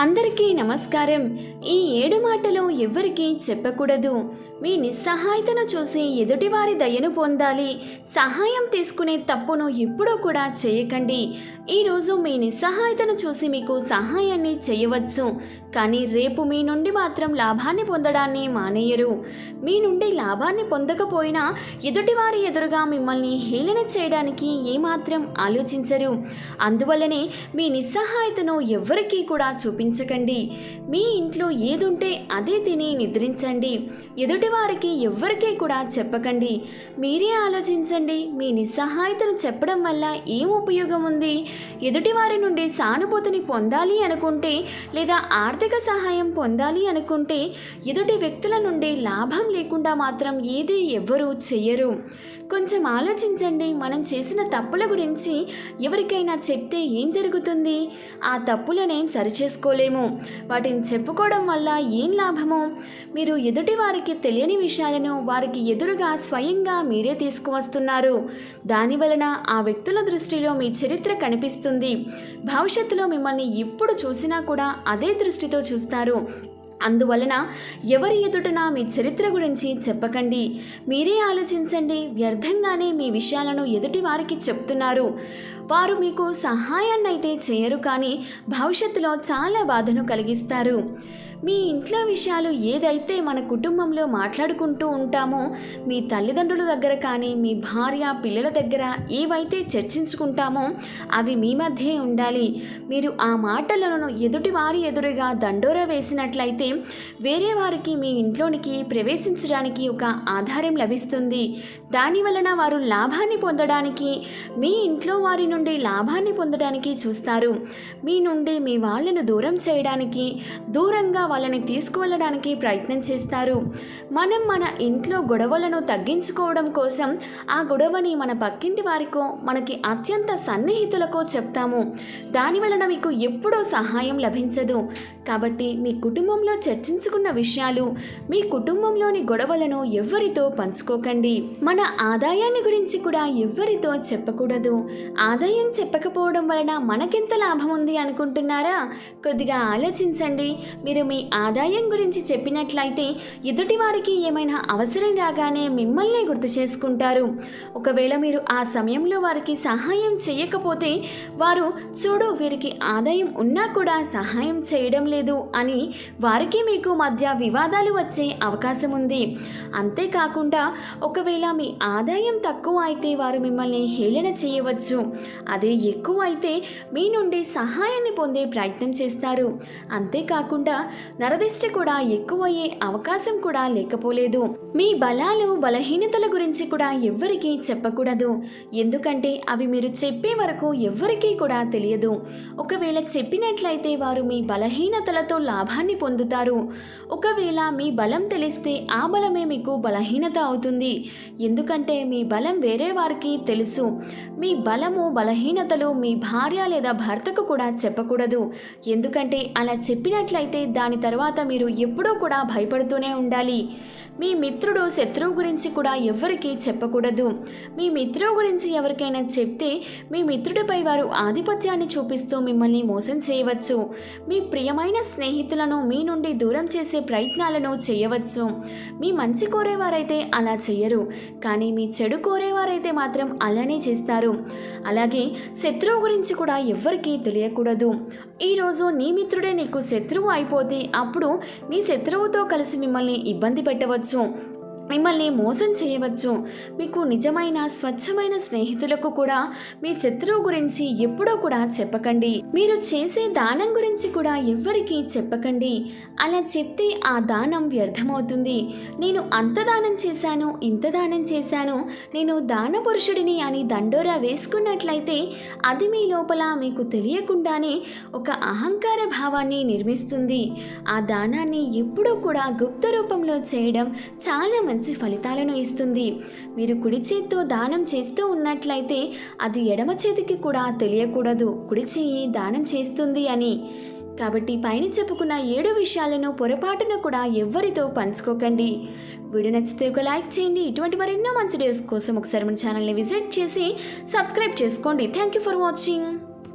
అందరికీ నమస్కారం. ఈ ఏడు మాటలు ఎవ్వరికీ చెప్పకూడదు. మీ నిస్సహాయతను చూసి ఎదుటివారి దయను పొందాలి. సహాయం తీసుకునే తప్పును ఎప్పుడూ కూడా చేయకండి. ఈరోజు మీ నిస్సహాయతను చూసి మీకు సహాయాన్ని చేయవచ్చు. కానీ రేపు మీ నుండి మాత్రం లాభాన్ని పొందడాన్ని మానేయరు. మీ నుండి లాభాన్ని పొందకపోయినా ఎదుటివారి ఎదురుగా మిమ్మల్ని హేళన చేయడానికి ఏమాత్రం ఆలోచించరు. అందువల్లనే మీ నిస్సహాయతను ఎవ్వరికీ కూడా చూపించకండి. మీ ఇంట్లో ఏదుంటే అదే తిని నిద్రించండి. ఎదుటి ఎదుటివారికి ఎవ్వరికీ కూడా చెప్పకండి. మీరే ఆలోచించండి. మీ నిస్సహాయతను చెప్పడం వల్ల ఏం ఉపయోగం ఉంది? ఎదుటివారి నుండి సానుభూతిని పొందాలి అనుకుంటే లేదా ఆర్థిక సహాయం పొందాలి అనుకుంటే ఎదుటి వ్యక్తుల నుండి లాభం లేకుండా మాత్రం ఏది ఎవ్వరూ చెయ్యరు. కొంచెం ఆలోచించండి. మనం చేసిన తప్పుల గురించి ఎవరికైనా చెప్తే ఏం జరుగుతుంది? ఆ తప్పులనేం సరిచేసుకోలేము. వాటిని చెప్పుకోవడం వల్ల ఏం లాభము? మీరు ఎదుటి వారికి తెలియని విషయాలను వారికి ఎదురుగా స్వయంగా మీరే తీసుకువస్తున్నారు. దాని వలన ఆ వ్యక్తుల దృష్టిలో మీ చరిత్ర కనిపిస్తుంది. భవిష్యత్తులో మిమ్మల్ని ఎప్పుడు చూసినా కూడా అదే దృష్టితో చూస్తారు. అందువలన ఎవరి ఎదుటన మీ చరిత్ర గురించి చెప్పకండి. మీరే ఆలోచించండి. వ్యర్థంగానే మీ విషయాలను ఎదుటి వారికి చెప్తున్నారు. వారు మీకు సహాయాన్ని అయితే చేయరు కానీ భవిష్యత్తులో చాలా బాధను కలిగిస్తారు. మీ ఇంట్లో విషయాలు ఏదైతే మన కుటుంబంలో మాట్లాడుకుంటూ ఉంటామో మీ తల్లిదండ్రుల దగ్గర కానీ మీ భార్య పిల్లల దగ్గర ఏవైతే చర్చించుకుంటామో అవి మీ మధ్యే ఉండాలి. మీరు ఆ మాటలను ఎదుటి వారి ఎదురుగా దండోరా వేసినట్లయితే వేరే వారికి మీ ఇంట్లోనికి ప్రవేశించడానికి ఒక ఆధారం లభిస్తుంది. దాని వలన వారు లాభాన్ని పొందడానికి మీ ఇంట్లో వారి నుండి లాభాన్ని పొందడానికి చూస్తారు. మీ నుండి మీ వాళ్ళను దూరం చేయడానికి దూరంగా వాళ్ళని తీసుకువెళ్ళడానికి ప్రయత్నం చేస్తారు. మనం మన ఇంట్లో గొడవలను తగ్గించుకోవడం కోసం ఆ గొడవని మన పక్కింటి వారికో మనకి అత్యంత సన్నిహితులకో చెప్తాము. దాని వలన మీకు ఎప్పుడూ సహాయం లభించదు. కాబట్టి మీ కుటుంబంలో చర్చించుకున్న విషయాలు మీ కుటుంబంలోని గొడవలను ఎవ్వరితో పంచుకోకండి. మన ఆదాయాన్ని గురించి కూడా ఎవ్వరితో చెప్పకూడదు. ఆదాయం చెప్పకపోవడం వలన మనకెంత లాభం ఉంది అనుకుంటున్నారా? కొద్దిగా ఆలోచించండి. మీరు మీ ఆదాయం గురించి చెప్పినట్లయితే ఎదుటి వారికి ఏమైనా అవసరం రాగానే మిమ్మల్ని గుర్తు చేసుకుంటారు. ఒకవేళ మీరు ఆ సమయంలో వారికి సహాయం చేయకపోతే వారు చూడు వీరికి ఆదాయం ఉన్నా కూడా సహాయం చేయడం లేదు అని వారికి మీకు మధ్య వివాదాలు వచ్చే అవకాశం ఉంది. అంతేకాకుండా ఒకవేళ మీ ఆదాయం తక్కువ అయితే వారు మిమ్మల్ని హేళన చేయవచ్చు. అదే ఎక్కువ అయితే మీ నుండి సహాయాన్ని పొందే ప్రయత్నం చేస్తారు. అంతేకాకుండా నరదిష్టి కూడా ఎక్కువయ్యే అవకాశం కూడా లేకపోలేదు. మీ బలాలు బలహీనతల గురించి కూడా ఎవ్వరికీ చెప్పకూడదు. ఎందుకంటే అవి మీరు చెప్పే వరకు ఎవ్వరికీ కూడా తెలియదు. ఒకవేళ చెప్పినట్లయితే వారు మీ బలహీనతలతో లాభాన్ని పొందుతారు. ఒకవేళ మీ బలం తెలిస్తే ఆ బలమే మీకు బలహీనత అవుతుంది. ఎందుకంటే మీ బలం వేరే వారికి తెలుసు. మీ బలము బలహీనతలు మీ భార్య లేదా భర్తకు కూడా చెప్పకూడదు. ఎందుకంటే అలా చెప్పినట్లయితే దాని తర్వాత మీరు ఎప్పుడూ కూడా భయపడుతూనే ఉండాలి. మీ మిత్రుడు శత్రువు గురించి కూడా ఎవరికీ చెప్పకూడదు. మీ మిత్రువు గురించి ఎవరికైనా చెప్తే మీ మిత్రుడిపై వారు ఆధిపత్యాన్ని చూపిస్తూ మిమ్మల్ని మోసం చేయవచ్చు. మీ ప్రియమైన స్నేహితులను మీ నుండి దూరం చేసే ప్రయత్నాలను చేయవచ్చు. మీ మంచి కోరేవారైతే అలా చేయరు. కానీ మీ చెడు కోరే కోరేవారైతే మాత్రం అలానే చేస్తారు. అలాగే శత్రువు గురించి కూడా ఎవ్వరికీ తెలియకూడదు. ఈరోజు నీ మిత్రుడే నీకు శత్రువు అయిపోతే అప్పుడు నీ శత్రువుతో కలిసి మిమ్మల్ని ఇబ్బంది పెట్టవచ్చు. మిమ్మల్ని మోసం చేయవచ్చు. మీకు నిజమైన స్వచ్ఛమైన స్నేహితులకు కూడా మీ శత్రువు గురించి ఎప్పుడూ కూడా చెప్పకండి. మీరు చేసే దానం గురించి కూడా ఎవ్వరికీ చెప్పకండి. అలా చెప్తే ఆ దానం వ్యర్థమవుతుంది. నేను అంత దానం చేశాను ఇంత దానం చేశాను నేను దాన పురుషుడిని అని దండోరా వేసుకున్నట్లయితే అది మీ లోపల మీకు తెలియకుండానే ఒక అహంకార భావాన్ని నిర్మిస్తుంది. ఆ దానాన్ని ఎప్పుడూ కూడా గుప్త రూపంలో చేయడం చాలా మంచి ఫలితాలను ఇస్తుంది. మీరు కుడి చేతితో దానం చేస్తూ ఉన్నట్లయితే అది ఎడమ చేతికి కూడా తెలియకూడదు. కుడి చేయి దానం చేస్తుంది అని. కాబట్టి పైన చెప్పుకున్న ఏడు విషయాలను పొరపాటున కూడా ఎవ్వరితో పంచుకోకండి. వీడియో నచ్చితే ఒక లైక్ చేయండి. ఇటువంటి మరెన్నో మంచి డేస్ కోసం ఒకసారి మన ఛానల్ని విజిట్ చేసి సబ్స్క్రైబ్ చేసుకోండి. Thank you for watching